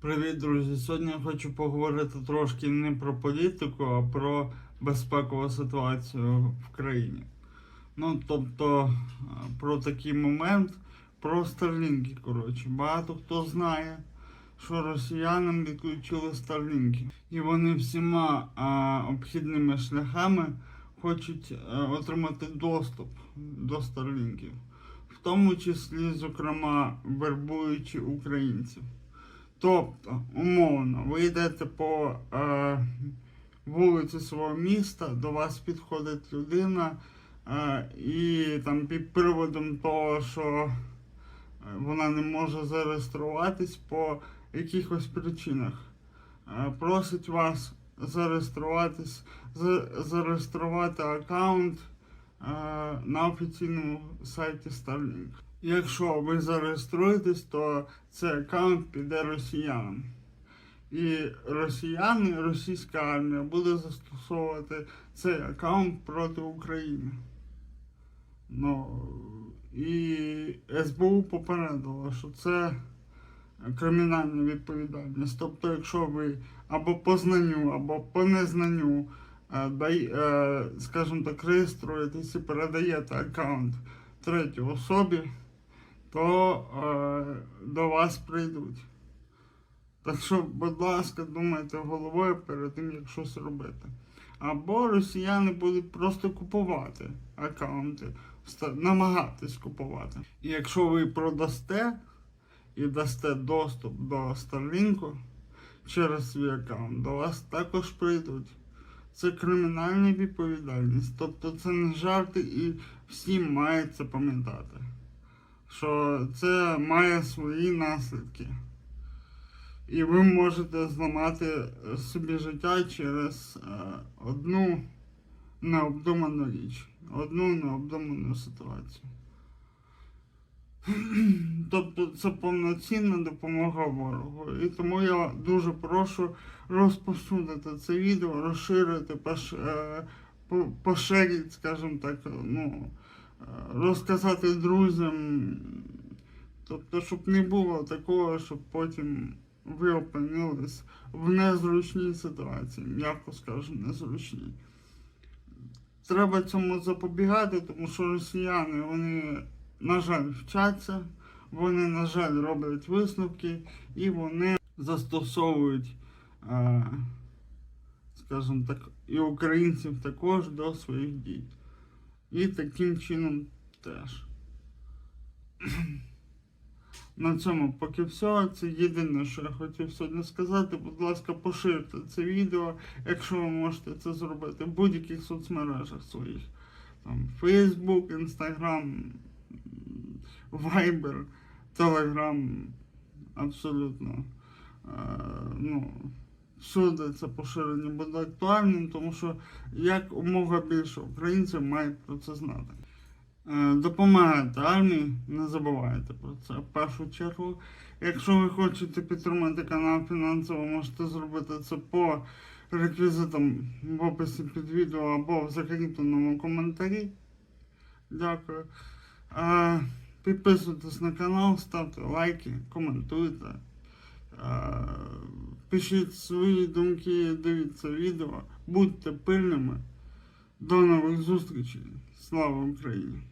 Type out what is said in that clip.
Привіт, друзі! Сьогодні я хочу поговорити трошки не про політику, а про безпекову ситуацію в країні. Ну, тобто, е, про такий момент, про старлінки, коротше. Багато хто знає, що росіянам відключили старлінки. І вони всіма а, обхідними шляхами хочуть е, отримати доступ до старлінків, в тому числі, зокрема, вербуючи українців. Тобто, умовно, ви йдете по е, вулиці свого міста, до вас підходить людина, е, і там під приводом того, що е, вона не може зареєструватись по якихось причинах, е, просить вас зареєструватись, за, зареєструвати аккаунт е, на офіційному сайті Starlink. Якщо ви зареєструєтесь, то цей аккаунт піде росіянам. І росіяни, російська армія буде застосовувати цей аккаунт проти України. Ну, і СБУ попередило, що це кримінальна відповідальність. Тобто, якщо ви або по знанню, або по незнанню, е, е, скажімо так, реєструєтесь і передаєте аккаунт третій особі, то е, до вас прийдуть. Так що, будь ласка, думайте головою перед тим, як щось робити. Або росіяни будуть просто купувати аккаунти, намагатись купувати. І якщо ви продасте і дасте доступ до Starlink через свій аккаунт, до вас також прийдуть. Це кримінальна відповідальність. Тобто це не жарти і всім мають це пам'ятати. Що це має свої наслідки. І ви можете зламати собі життя через е, одну необдуману річ, одну необдуману ситуацію. Тобто це повноцінна допомога ворогу. І тому я дуже прошу розповсюдити це відео, розширити, пош, е, поширити, скажімо так, ну, розказати друзям. Тобто, щоб не було такого, щоб потім ви опинились в незручній ситуації, м'яко скажу, незручній. Треба цьому запобігати, тому що росіяни, вони, на жаль, вчаться, вони, на жаль, роблять висновки і вони застосовують, е, скажімо так, і українців також до своїх дій. І таким чином теж. На цьому поки все. Це єдине, що я хотів сьогодні сказати. Будь ласка, поширте це відео, якщо ви можете це зробити в будь-яких соцмережах своїх. Там Facebook, Instagram, Viber, Telegram. Абсолютно. Е, ну, всюди це поширення буде актуальним, тому що як умога більше українців мають про це знати. Е, Допомагайте армії, не забувайте про це в першу чергу. Якщо ви хочете підтримати канал фінансово, можете зробити це по реквізитам в описі під відео або в закріпленому коментарі. Дякую. Е, Підписуйтесь на канал, ставте лайки, коментуйте. Пишіть свої думки, дивіться відео, будьте пильними. До нових зустрічей. Слава Україні!